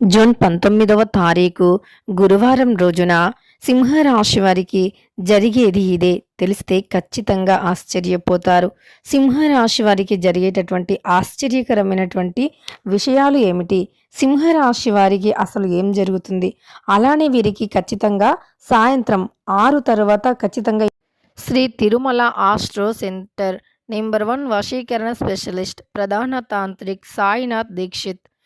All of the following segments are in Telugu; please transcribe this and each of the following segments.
జూన్ పంతొమ్మిదవ తారీఖు గురువారం రోజున సింహరాశి వారికి జరిగేది ఇదే. తెలిస్తే ఖచ్చితంగా ఆశ్చర్యపోతారు. సింహరాశి వారికి జరిగేటటువంటి ఆశ్చర్యకరమైనటువంటి విషయాలు ఏమిటి? సింహరాశి వారికి అసలు ఏం జరుగుతుంది? అలానే వీరికి ఖచ్చితంగా సాయంత్రం ఆరు తర్వాత ఖచ్చితంగా Sri Tirumala astro centre number one వశీకరణ స్పెషలిస్ట్ ప్రధాన తాంత్రిక్ సాయినాథ్ దీక్షిత్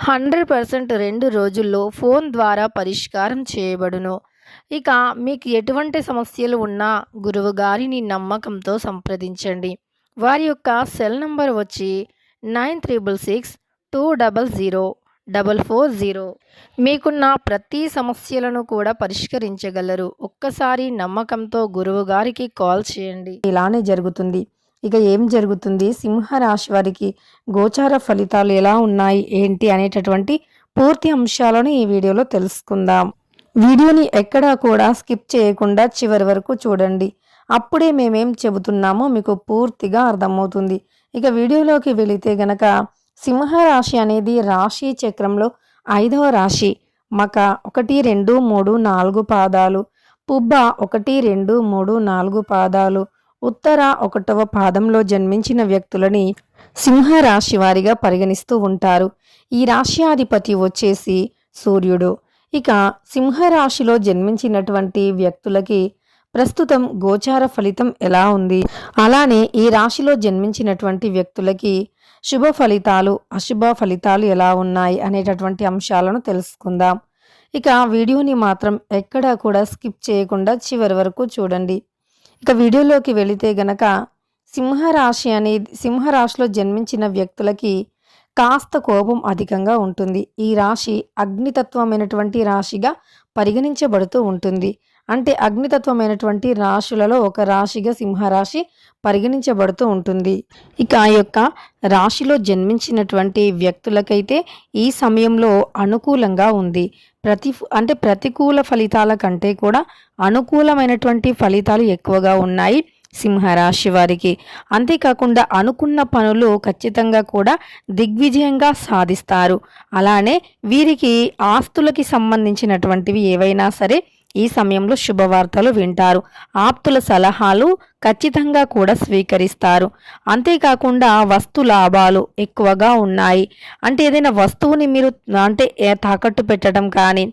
హండ్రెడ్ పర్సెంట్ రెండు రోజుల్లో ఫోన్ ద్వారా పరిష్కారం చేయబడును. ఇక మీకు ఎటువంటి సమస్యలు ఉన్నా గురువు గారిని నమ్మకంతో సంప్రదించండి. వారి యొక్క సెల్ నంబర్ వచ్చి nine triple six two double zero double four zero. మీకున్న ప్రతి సమస్యలను కూడా పరిష్కరించగలరు. ఒక్కసారి నమ్మకంతో గురువు గారికి కాల్ చేయండి. ఇలానే జరుగుతుంది. ఇక ఏం జరుగుతుంది? సింహరాశి వారికి గోచార ఫలితాలు ఎలా ఉన్నాయి? ఏంటి? అనేటటువంటి పూర్తి అంశాలను ఈ వీడియోలో తెలుసుకుందాం. వీడియోని ఎక్కడా కూడా స్కిప్ చేయకుండా చివరి వరకు చూడండి. అప్పుడే మేమేం చెబుతున్నామో మీకు పూర్తిగా అర్థమవుతుంది. ఇక వీడియోలోకి వెళితే గనక సింహరాశి అనేది రాశి చక్రంలో ఐదవ రాశి. మక ఒకటి రెండు మూడు నాలుగు పాదాలు. పుబ్బ ఒకటి రెండు మూడు నాలుగు పాదాలు. ఉత్తర ఒకటవ పాదంలో జన్మించిన వ్యక్తులని సింహరాశి వారిగా పరిగణిస్తూ ఉంటారు. ఈ రాశ్యాధిపతి వచ్చేసి సూర్యుడు. ఇక సింహరాశిలో జన్మించినటువంటి వ్యక్తులకి ప్రస్తుతం గోచార ఫలితం ఎలా ఉంది? అలానే ఈ రాశిలో జన్మించినటువంటి వ్యక్తులకి శుభ ఫలితాలు అశుభ ఫలితాలు ఎలా ఉన్నాయి అనేటటువంటి అంశాలను తెలుసుకుందాం. ఇక వీడియోని మాత్రం ఎక్కడా కూడా స్కిప్ చేయకుండా చివరి వరకు చూడండి. ఇక వీడియోలోకి వెళితే గనక సింహరాశి అనేది సింహరాశిలో జన్మించిన వ్యక్తులకి కాస్త కోపం అధికంగా ఉంటుంది. ఈ రాశి అగ్నితత్వమైనటువంటి రాశిగా పరిగణించబడుతూ ఉంటుంది. అంటే అగ్నితత్వమైనటువంటి రాశులలో ఒక రాశిగా సింహరాశి పరిగణించబడుతూ ఉంటుంది. ఇక ఆ యొక్క రాశిలో జన్మించినటువంటి వ్యక్తులకైతే ఈ సమయంలో అనుకూలంగా ఉంది. ప్రతి అంటే ప్రతికూల ఫలితాల కంటే కూడా అనుకూలమైనటువంటి ఫలితాలు ఎక్కువగా ఉన్నాయి సింహరాశి వారికి. అంతేకాకుండా అనుకున్న పనులు ఖచ్చితంగా కూడా దిగ్విజయంగా సాధిస్తారు. అలానే వీరికి ఆస్తులకి సంబంధించినటువంటివి ఏవైనా సరే ఈ సమయంలో శుభవార్తలు వింటారు. ఆప్తుల సలహాలు ఖచ్చితంగా కూడా స్వీకరిస్తారు. అంతేకాకుండా వస్తు లాభాలు ఎక్కువగా ఉన్నాయి. అంటే ఏదైనా వస్తువుని మీరు అంటే తాకట్టు పెట్టడం కానీ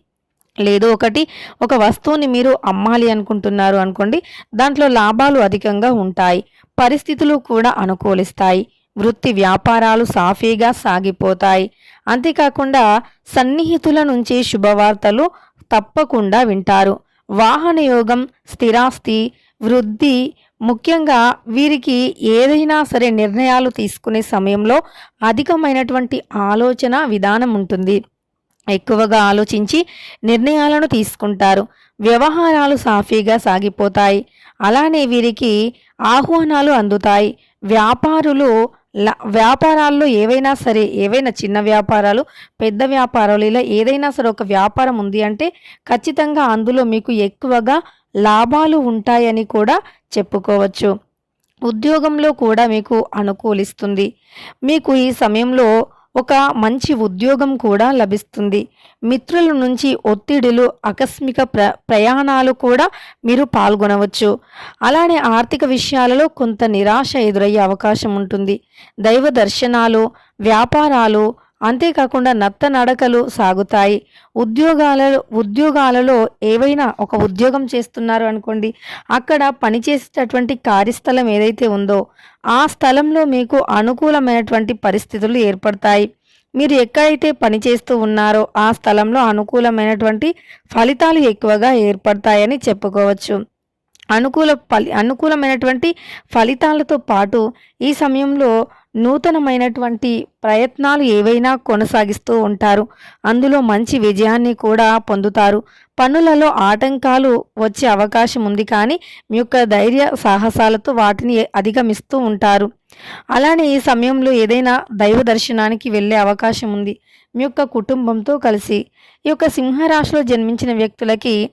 లేదు ఒకటి ఒక వస్తువుని మీరు అమ్మాలి అనుకుంటున్నారు అనుకోండి దాంట్లో లాభాలు అధికంగా ఉంటాయి. పరిస్థితులు కూడా అనుకూలిస్తాయి. వృత్తి వ్యాపారాలు సాఫీగా సాగిపోతాయి. అంతేకాకుండా సన్నిహితుల నుంచి శుభవార్తలు తప్పకుండా వింటారు. వాహనయోగం స్థిరాస్తి వృద్ధి ముఖ్యంగా వీరికి ఏదైనా సరే నిర్ణయాలు తీసుకునే సమయంలో అధికమైనటువంటి ఆలోచన విధానం ఉంటుంది. ఎక్కువగా ఆలోచించి నిర్ణయాలను తీసుకుంటారు. వ్యవహారాలు సాఫీగా సాగిపోతాయి. అలానే వీరికి ఆహ్వానాలు అందుతాయి. వ్యాపారులు వ్యాపారాల్లో ఏవైనా సరే ఏవైనా చిన్న వ్యాపారాలు పెద్ద వ్యాపారాలు ఇలా ఏదైనా సరే ఒక వ్యాపారం ఉంది అంటే ఖచ్చితంగా అందులో మీకు ఎక్కువగా లాభాలు ఉంటాయని కూడా చెప్పుకోవచ్చు. ఉద్యోగంలో కూడా మీకు అనుకూలిస్తుంది. మీకు ఈ సమయంలో ఒక మంచి ఉద్యోగం కూడా లభిస్తుంది. మిత్రుల నుంచి ఒత్తిడులు ఆకస్మిక ప్ర ప్రయాణాలు కూడా మీరు పాల్గొనవచ్చు. అలానే ఆర్థిక విషయాలలో కొంత నిరాశ ఎదురయ్యే అవకాశం ఉంటుంది. దైవ దర్శనాలు వ్యాపారాలు అంతేకాకుండా నత్త నడకలు సాగుతాయి. ఉద్యోగాలలో ఉద్యోగాలలో ఏవైనా ఒక ఉద్యోగం చేస్తున్నారు అనుకోండి అక్కడ పనిచేసేటటువంటి కార్యస్థలం ఏదైతే ఉందో ఆ స్థలంలో మీకు అనుకూలమైనటువంటి పరిస్థితులు ఏర్పడతాయి. మీరు ఎక్కడైతే పనిచేస్తూ ఉన్నారో ఆ స్థలంలో అనుకూలమైనటువంటి ఫలితాలు ఎక్కువగా ఏర్పడతాయని చెప్పుకోవచ్చు. అనుకూల ఫలి అనుకూలమైనటువంటి ఫలితాలతో పాటు ఈ సమయంలో నూతనమైనటువంటి ప్రయత్నాలు ఏవైనా కొనసాగిస్తూ ఉంటారు. అందులో మంచి విజయాన్ని కూడా పొందుతారు. పనులలో ఆటంకాలు వచ్చే అవకాశం ఉంది కానీ మీ యొక్క ధైర్య సాహసాలతో వాటిని అధిగమిస్తూ ఉంటారు. అలానే ఈ సమయంలో ఏదైనా దైవ దర్శనానికి వెళ్ళే అవకాశం ఉంది. మీ యొక్క కుటుంబంతో కలిసి ఈ యొక్క సింహరాశిలో జన్మించిన వ్యక్తులకి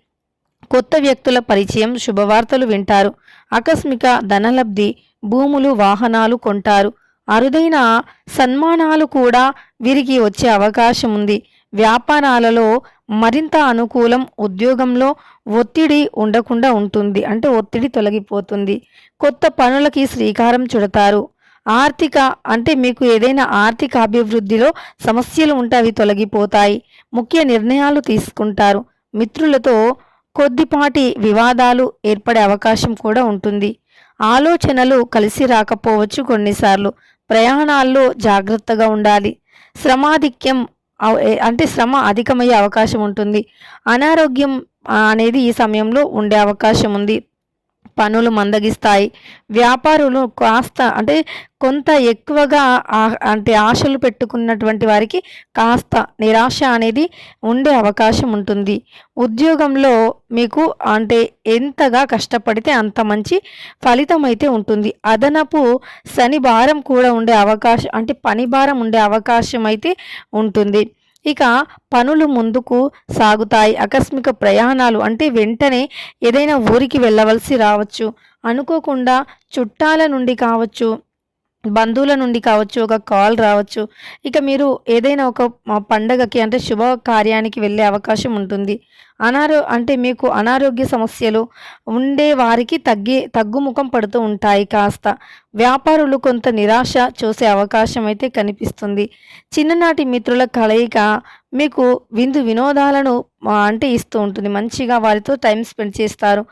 కొత్త వ్యక్తుల పరిచయం శుభవార్తలు వింటారు. ఆకస్మిక ధనలబ్ధి భూములు వాహనాలు కొంటారు. అరుదైన సన్మానాలు కూడా వీరికి వచ్చే అవకాశం ఉంది. వ్యాపారాలలో మరింత అనుకూలం ఉద్యోగంలో ఒత్తిడి ఉండకుండా ఉంటుంది. అంటే ఒత్తిడి తొలగిపోతుంది. కొత్త పనులకి శ్రీకారం చుడతారు. ఆర్థిక అంటే మీకు ఏదైనా ఆర్థిక అభివృద్ధిలో సమస్యలు ఉంటే అవి తొలగిపోతాయి. ముఖ్య నిర్ణయాలు తీసుకుంటారు. మిత్రులతో కొద్దిపాటి వివాదాలు ఏర్పడే అవకాశం కూడా ఉంటుంది. ఆలోచనలు కలిసి రాకపోవచ్చు కొన్నిసార్లు. ప్రయాణాల్లో జాగ్రత్తగా ఉండాలి. శ్రమాధిక్యం అవ- అంటే శ్రమ అధికమయ్యే అవకాశం ఉంటుంది. అనారోగ్యం అనేది ఈ సమయంలో ఉండే అవకాశం ఉంది. పనులు మందగిస్తాయి. వ్యాపారులు కాస్త అంటే కొంత ఎక్కువగా ఆ- అంటే ఆశలు పెట్టుకున్నటువంటి వారికి కాస్త నిరాశ అనేది ఉండే అవకాశం ఉంటుంది. ఉద్యోగంలో మీకు అంటే ఎంతగా కష్టపడితే అంత మంచి ఫలితం అయితే ఉంటుంది. అదనపు శని భారం కూడా ఉండే అవకాశం అంటే పని భారం ఉండే అవకాశం అయితే ఉంటుంది. ఇక పనులు ముందుకు సాగుతాయి. ఆకస్మిక ప్రయాణాలు అంటే వెంటనే ఏదైనా ఊరికి వెళ్ళవలసి రావచ్చు. అనుకోకుండా చుట్టాల నుండి కావచ్చు బంధువుల నుండి కావచ్చు ఒక కాల్ రావచ్చు. ఇక మీరు ఏదైనా ఒక పండగకి అంటే శుభ కార్యానికి వెళ్ళే అవకాశం ఉంటుంది. అనారో అంటే మీకు అనారోగ్య సమస్యలు ఉండే వారికి తగ్గి తగ్గుముఖం పడుతూ ఉంటాయి. కాస్త వ్యాపారులు కొంత నిరాశ చూసే అవకాశం అయితే కనిపిస్తుంది. చిన్ననాటి మిత్రుల కలయిక మీకు విందు వినోదాలను అంటే ఇస్తూ ఉంటుంది. మంచిగా వారితో టైం స్పెండ్ చేస్తారు.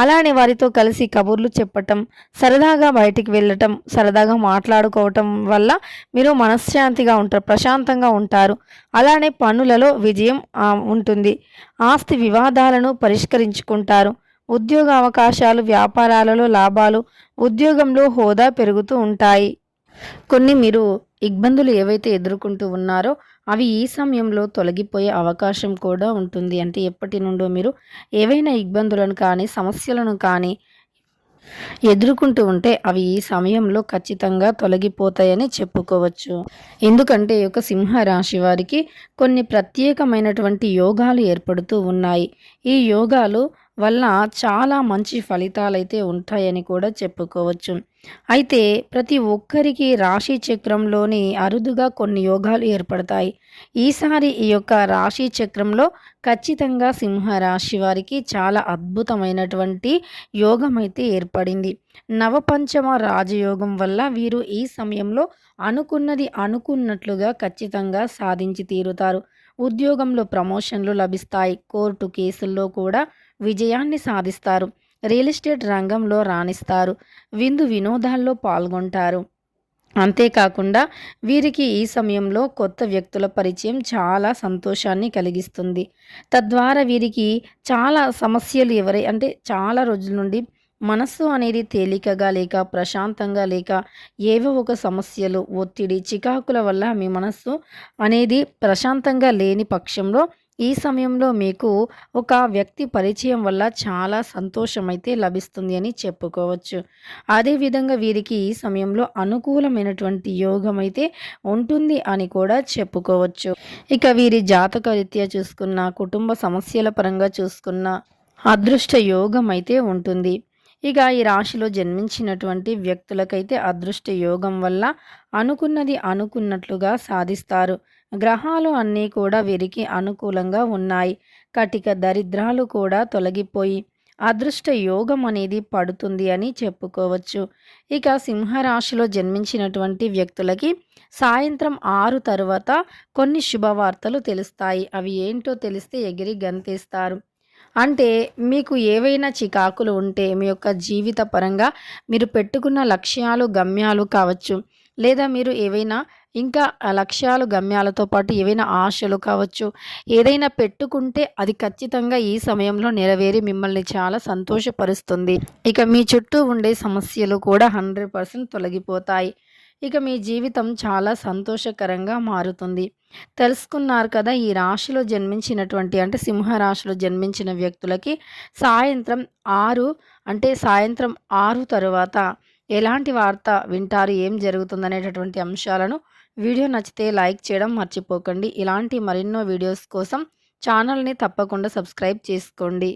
అలానే వారితో కలిసి కబుర్లు చెప్పటం సరదాగా బయటికి వెళ్ళటం సరదాగా మాట్లాడుకోవటం వల్ల మీరు మనశ్శాంతిగా ఉంటారు ప్రశాంతంగా ఉంటారు. అలానే పనులలో విజయం ఉంటుంది. ఆస్తి వివాదాలను పరిష్కరించుకుంటారు. ఉద్యోగ అవకాశాలు వ్యాపారాలలో లాభాలు ఉద్యోగంలో హోదా పెరుగుతూ ఉంటాయి. కొన్ని మీరు ఇబ్బందులు ఏవైతే ఎదుర్కొంటూ ఉన్నారో అవి ఈ సమయంలో తొలగిపోయే అవకాశం కూడా ఉంటుంది. అంటే ఎప్పటి నుండో మీరు ఏవైనా ఇబ్బందులను కానీ సమస్యలను కానీ ఎదుర్కొంటూ ఉంటే అవి ఈ సమయంలో ఖచ్చితంగా తొలగిపోతాయని చెప్పుకోవచ్చు. ఎందుకంటే ఈ యొక్క సింహ రాశి వారికి కొన్ని ప్రత్యేకమైనటువంటి యోగాలు ఏర్పడుతూ ఉన్నాయి. ఈ యోగాలు వల్ల చాలా మంచి ఫలితాలైతే ఉంటాయని కూడా చెప్పుకోవచ్చు. అయితే ప్రతి ఒక్కరికి రాశి చక్రంలోని అరుదుగా కొన్ని యోగాలు ఏర్పడతాయి. ఈసారి ఈ యొక్క రాశి చక్రంలో ఖచ్చితంగా సింహ రాశి వారికి చాలా అద్భుతమైనటువంటి యోగం అయితే ఏర్పడింది. నవపంచమ రాజయోగం వల్ల వీరు ఈ సమయంలో అనుకున్నది అనుకున్నట్లుగా ఖచ్చితంగా సాధించి తీరుతారు. ఉద్యోగంలో ప్రమోషన్లు లభిస్తాయి. కోర్టు కేసుల్లో కూడా విజయాన్ని సాధిస్తారు. రియల్ ఎస్టేట్ రంగంలో రాణిస్తారు. విందు వినోదాల్లో పాల్గొంటారు. అంతేకాకుండా వీరికి ఈ సమయంలో కొత్త వ్యక్తుల పరిచయం చాలా సంతోషాన్ని కలిగిస్తుంది. తద్వారా వీరికి చాలా సమస్యలు ఎవరై అంటే చాలా రోజుల నుండి మనస్సు అనేది తేలికగా లేక ప్రశాంతంగా లేక ఏవో ఒక సమస్యలు ఒత్తిడి చికాకుల వల్ల మీ మనస్సు అనేది ప్రశాంతంగా లేని పక్షంలో ఈ సమయంలో మీకు ఒక వ్యక్తి పరిచయం వల్ల చాలా సంతోషం అయితే లభిస్తుంది అని చెప్పుకోవచ్చు. అదేవిధంగా వీరికి ఈ సమయంలో అనుకూలమైనటువంటి యోగం అయితే ఉంటుంది అని కూడా చెప్పుకోవచ్చు. ఇక వీరి జాతక రీత్యా చూసుకున్న కుటుంబ సమస్యల పరంగా చూసుకున్న అదృష్ట యోగం అయితే ఉంటుంది. ఇక ఈ రాశిలో జన్మించినటువంటి వ్యక్తులకైతే అదృష్ట యోగం వల్ల అనుకున్నది అనుకున్నట్లుగా సాధిస్తారు. గ్రహాలు అన్నీ కూడా వీరికి అనుకూలంగా ఉన్నాయి. కటిక దరిద్రాలు కూడా తొలగిపోయి అదృష్ట యోగం అనేది పడుతుంది అని చెప్పుకోవచ్చు. ఇక సింహరాశిలో జన్మించినటువంటి వ్యక్తులకి సాయంత్రం ఆరు తరువాత కొన్ని శుభవార్తలు తెలుస్తాయి. అవి ఏంటో తెలిస్తే ఎగిరి గంతేస్తారు. అంటే మీకు ఏవైనా చికాకులు ఉంటే మీ యొక్క జీవిత పరంగా మీరు పెట్టుకున్న లక్ష్యాలు గమ్యాలు కావచ్చు. లేదా మీరు ఏవైనా ఇంకా లక్ష్యాలు గమ్యాలతో పాటు ఏవైనా ఆశలు కావచ్చు ఏదైనా పెట్టుకుంటే అది ఖచ్చితంగా ఈ సమయంలో నెరవేరి మిమ్మల్ని చాలా సంతోషపరుస్తుంది ఇక మీ చుట్టూ ఉండే సమస్యలు కూడా హండ్రెడ్ పర్సెంట్ తొలగిపోతాయి ఇక మీ జీవితం చాలా సంతోషకరంగా మారుతుంది. తెలుసుకున్నారు కదా! ఈ రాశిలో జన్మించినటువంటి అంటే సింహ రాశిలో జన్మించిన వ్యక్తులకి సాయంత్రం ఆరు అంటే సాయంత్రం ఆరు తరువాత ఎలాంటి వార్త వింటారు? ఏం జరుగుతుందనేటటువంటి అంశాలను వీడియో నచ్చితే లైక్ చేయడం మర్చిపోకండి. ఇలాంటి మరెన్నో వీడియోస్ కోసం ఛానల్‌ని తప్పకుండా సబ్స్క్రైబ్ చేసుకోండి.